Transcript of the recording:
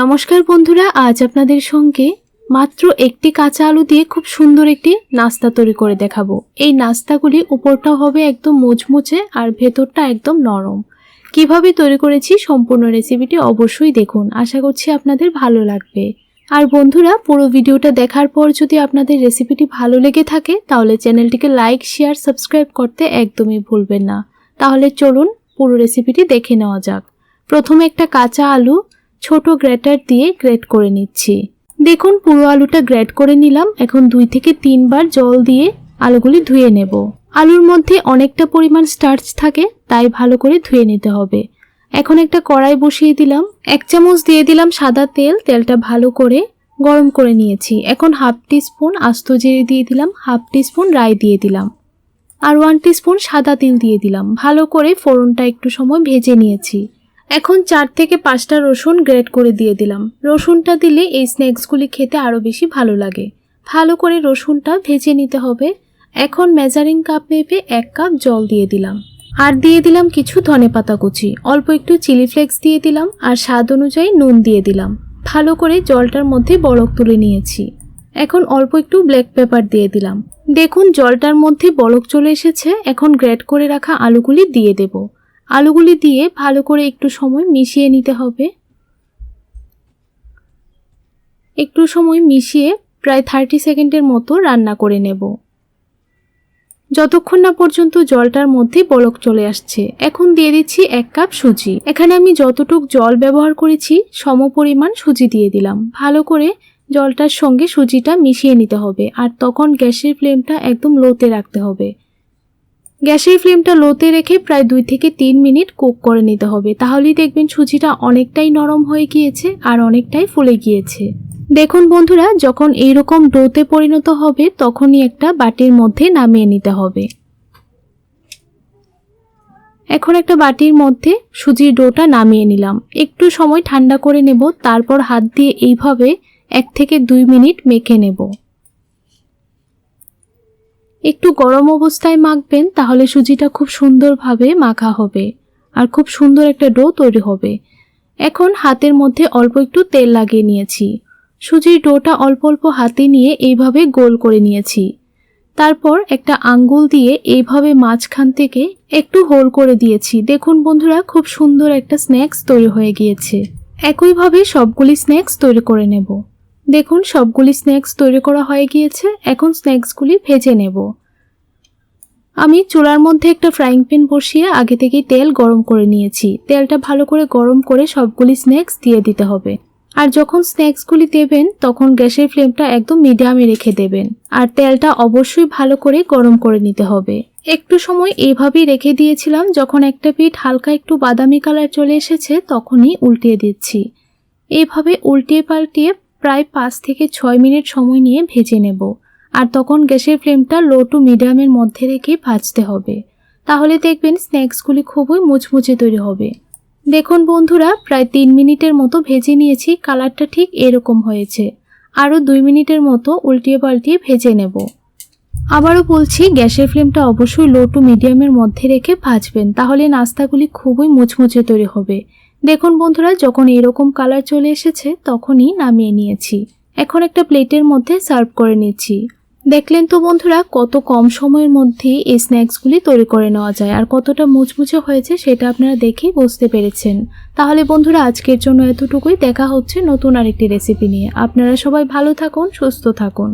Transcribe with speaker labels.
Speaker 1: নমস্কার বন্ধুরা, আজ আপনাদের সঙ্গে মাত্র একটি কাঁচা আলু দিয়ে খুব সুন্দর একটি নাস্তা তৈরি করে দেখাবো। এই নাস্তাগুলি উপরটা হবে একদম মুচমুচে আর ভেতরটা একদম নরম। কীভাবে তৈরি করেছি সম্পূর্ণ রেসিপিটি অবশ্যই দেখুন। আশা করছি আপনাদের ভালো লাগবে। আর বন্ধুরা, পুরো ভিডিওটা দেখার পর যদি আপনাদের রেসিপিটি ভালো লেগে থাকে, তাহলে চ্যানেলটিকে লাইক, শেয়ার, সাবস্ক্রাইব করতে একদমই ভুলবেন না। তাহলে চলুন পুরো রেসিপিটি দেখে নেওয়া যাক। প্রথমে একটা কাঁচা আলু ছোট গ্রেটার দিয়ে গ্রেট করে নিচ্ছি। দেখুন, পুরো আলুটা গ্রেট করে নিলাম। এখন দুই থেকে তিনবার জল দিয়ে আলুগুলি ধুয়ে নেব। আলুর মধ্যে অনেকটা পরিমাণ স্টার্চ থাকে, তাই ভালো করে ধুয়ে নিতে হবে। এখন একটা কড়াই বসিয়ে দিলাম। এক চামচ দিয়ে দিলাম সাদা তেল। তেলটা ভালো করে গরম করে নিয়েছি। এখন হাফ টি স্পুন আস্ত জিরে দিয়ে দিলাম, হাফ টি স্পুন রাই দিয়ে দিলাম। আর ওয়ান স্পুন সাদা তিল দিয়ে দিলাম। ভালো করে ফোড়নটা একটু সময় ভেজে নিয়েছি। এখন চার থেকে পাঁচটা রসুন গ্রেট করে দিয়ে দিলাম। রসুনটা দিলে এই স্ন্যাক্সগুলি খেতে আরও বেশি ভালো লাগে। ভালো করে রসুনটা ভেজে নিতে হবে। এখন মেজারিং কাপ মেপে এক কাপ জল দিয়ে দিলাম। আর দিয়ে দিলাম কিছু ধনেপাতা কুচি। অল্প একটু চিলি ফ্লেক্স দিয়ে দিলাম আর স্বাদ অনুযায়ী নুন দিয়ে দিলাম। ভালো করে জলটার মধ্যে বরফ তুলে নিয়েছি। এখন অল্প একটু ব্ল্যাক পেপার দিয়ে দিলাম। দেখুন জলটার মধ্যে বরফ চলে এসেছে। এখন গ্রেট করে রাখা আলুগুলি দিয়ে দেব। আলুগুলি দিয়ে ভালো করে একটু সময় মিশিয়ে নিতে হবে। একটু সময় মিশিয়ে প্রায় থার্টি সেকেন্ডের মতো রান্না করে নেব। যতক্ষণ না পর্যন্ত জলটার মধ্যে বলক চলে আসছে, এখন দিয়ে দিচ্ছি এক কাপ সুজি। এখানে আমি যতটুক জল ব্যবহার করেছি, সম পরিমাণ সুজি দিয়ে দিলাম। ভালো করে জলটার সঙ্গে সুজিটা মিশিয়ে নিতে হবে, আর তখন গ্যাসের ফ্লেমটা একদম লোতে রাখতে হবে। গ্যাসের ফ্লেমটা লোতে রেখে প্রায় দুই থেকে তিন মিনিট কুক করে নিতে হবে। তাহলেই দেখবেন সুজিটা অনেকটাই নরম হয়ে গিয়েছে আর অনেকটাই ফুলে গিয়েছে। দেখুন বন্ধুরা, যখন এইরকম ডোতে পরিণত হবে, তখনই একটা বাটির মধ্যে নামিয়ে নিতে হবে। এখন একটা বাটির মধ্যে সুজির ডোটা নামিয়ে নিলাম। একটু সময় ঠান্ডা করে নেব, তারপর হাত দিয়ে এইভাবে এক থেকে দুই মিনিট মেখে নেব। একটু গরম অবস্থায় মাখবেন, তাহলে সুজিটা খুব সুন্দরভাবে মাখা হবে আর খুব সুন্দর একটা ডো তৈরি হবে। এখন হাতের মধ্যে অল্প একটু তেল লাগিয়ে নিয়েছি। সুজির ডোটা অল্প অল্প হাতে নিয়ে এইভাবে গোল করে নিয়েছি। তারপর একটা আঙ্গুল দিয়ে এইভাবে মাঝখান থেকে একটু হোল করে দিয়েছি। দেখুন বন্ধুরা, খুব সুন্দর একটা স্ন্যাক্স তৈরি হয়ে গিয়েছে। একইভাবে সবগুলি স্ন্যাক্স তৈরি করে নেব। দেখুন, সবগুলি স্ন্যাক্স তৈরি করা হয়ে গিয়েছে। এখন স্ন্যাক্সগুলি ভেজে নেব। আমি চুলার মধ্যে একটা ফ্রাইং প্যান বসিয়ে আগে থেকেই তেল গরম করে নিয়েছি। তেলটা ভালো করে গরম করে সবগুলি স্ন্যাক্স দিয়ে দিতে হবে। আর যখন স্ন্যাক্সগুলি দেবেন, তখন গ্যাসের ফ্লেমটা একদম মিডিয়ামে রেখে দেবেন। আর তেলটা অবশ্যই ভালো করে গরম করে নিতে হবে। একটু সময় এইভাবেই রেখে দিয়েছিলাম, যখন একটা পিঠ হালকা একটু বাদামি কালার চলে এসেছে, তখনই উল্টিয়ে দিচ্ছি। এইভাবে উল্টিয়ে পাল্টিয়ে প্রায় পাঁচ থেকে ছয় মিনিট সময় নিয়ে ভেজে নেব। আর তখন গ্যাসের ফ্লেমটা লো টু মিডিয়ামের মধ্যে রেখে ভাজতে হবে। তাহলে দেখবেন স্ন্যাক্সগুলি খুবই মুচমুচে তৈরি হবে। দেখুন বন্ধুরা, প্রায় তিন মিনিটের মতো ভেজে নিয়েছি, কালারটা ঠিক এরকম হয়েছে। আরও দুই মিনিটের মতো উল্টিয়ে পাল্টিয়ে ভেজে নেব। আবারও বলছি, গ্যাসের ফ্লেমটা অবশ্যই লো টু মিডিয়ামের মধ্যে রেখে ভাজবেন, তাহলে নাস্তাগুলি খুবই মুচমুচে তৈরি হবে। দেখুন বন্ধুরা, যখন এরকম কালার চলে এসেছে, তখনই নামিয়ে নিয়েছি। এখন একটা প্লেটের মধ্যে সার্ভ করে নিচ্ছি। দেখলেন তো বন্ধুরা, কত কম সময়ের মধ্যে এই স্ন্যাক্সগুলি তৈরি করে নেওয়া যায় আর কতটা মুচমুচে হয়েছে সেটা আপনারা দেখেই বুঝতে পেরেছেন। তাহলে বন্ধুরা, আজকের জন্য এতটুকুই। দেখা হচ্ছে নতুন আরেকটি রেসিপি নিয়ে। আপনারা সবাই ভালো থাকুন, সুস্থ থাকুন।